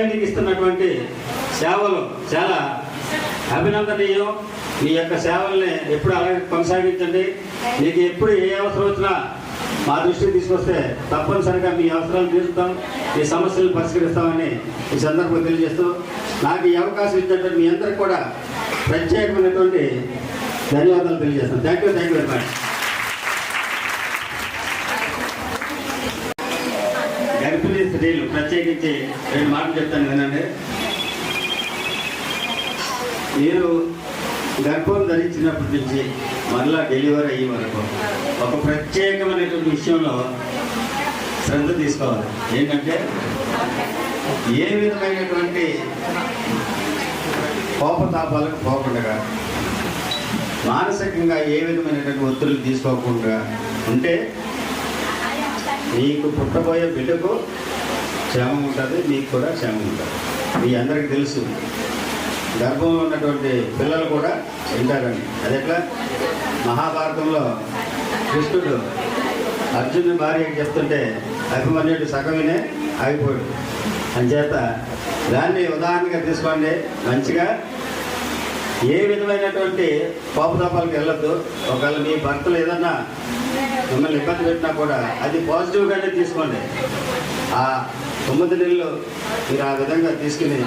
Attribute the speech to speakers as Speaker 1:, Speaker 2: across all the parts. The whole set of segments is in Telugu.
Speaker 1: సొసైటీకి ఇస్తున్నటువంటి సేవలు చాలా అభినందనీయం. మీ యొక్క సేవల్ని ఎప్పుడు అలాగే కొనసాగించండి. మీకు ఎప్పుడు ఏ అవసరం వచ్చినా మా దృష్టికి తీసుకొస్తే తప్పనిసరిగా మీ అవసరాలు తీరుస్తాం. మీ సమస్యలను పరిష్కరిస్తామని ఈ సందర్భంగా తెలియజేస్తూ నాకు ఈ అవకాశం ఇచ్చినట్టు మీ అందరికి కూడా ప్రత్యేకమైనటువంటి ధన్యవాదాలు తెలియజేస్తాను thank you thank you very much స్త్రీలు ప్రత్యేకించి రెండు మాటలు చెప్తాను వినండి. మీరు గర్భం ధరించినప్పటి నుంచి మరలా డెలివరీ అయ్యే వరకు ఒక ప్రత్యేకమైనటువంటి విషయంలో శ్రద్ధ తీసుకోవాలి. ఏంటంటే ఏ విధమైనటువంటి కోపతాపాలకు పోకుండా మానసికంగా ఏ విధమైనటువంటి ఒత్తిడికి తీసుకోకుండా ఉంటే మీకు పుట్టబోయే బిడ్డకు క్షేమం ఉంటుంది మీకు కూడా క్షేమం ఉంటుంది. మీ అందరికీ తెలుసు. గర్భంలో ఉన్నటువంటి పిల్లలు కూడా వింటారని అది ఎట్లా మహాభారతంలో కృష్ణుడు అర్జునుడి భార్యకి చెప్తుంటే అభిమన్యుడు సగమినే ఆగిపోయాడు అంచేత దాన్ని ఉదాహరణగా తీసుకోండి. మంచిగా ఏ విధమైనటువంటి కోపతాపాలకు వెళ్ళొద్దు. ఒకవేళ మీ భర్తలు ఏదన్నా మిమ్మల్ని ఇబ్బంది పెట్టినా కూడా అది పాజిటివ్గానే తీసుకోండి. ఆ తొమ్మిది నెలలు మీరు ఆ విధంగా తీసుకుని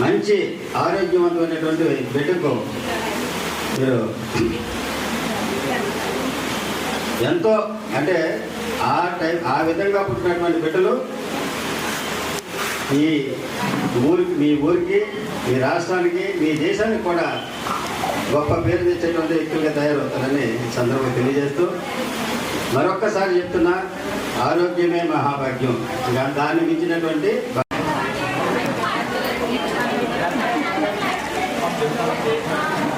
Speaker 1: మంచి ఆరోగ్యవంతమైనటువంటి బిడ్డకు మీరు ఎంతో అంటే ఆ టైం ఆ విధంగా పుట్టినటువంటి బిడ్డలు ఈ ఊరికి మీ ఊరికి మీ రాష్ట్రానికి మీ దేశానికి కూడా గొప్ప పేరు తెచ్చేటువంటి వ్యక్తులుగా తయారవుతారని సందర్భంగా తెలియజేస్తూ మరొక్కసారి చెప్తున్నా ఆరోగ్యమే మహాభాగ్యం దాన్ని మించినటువంటి Thank you.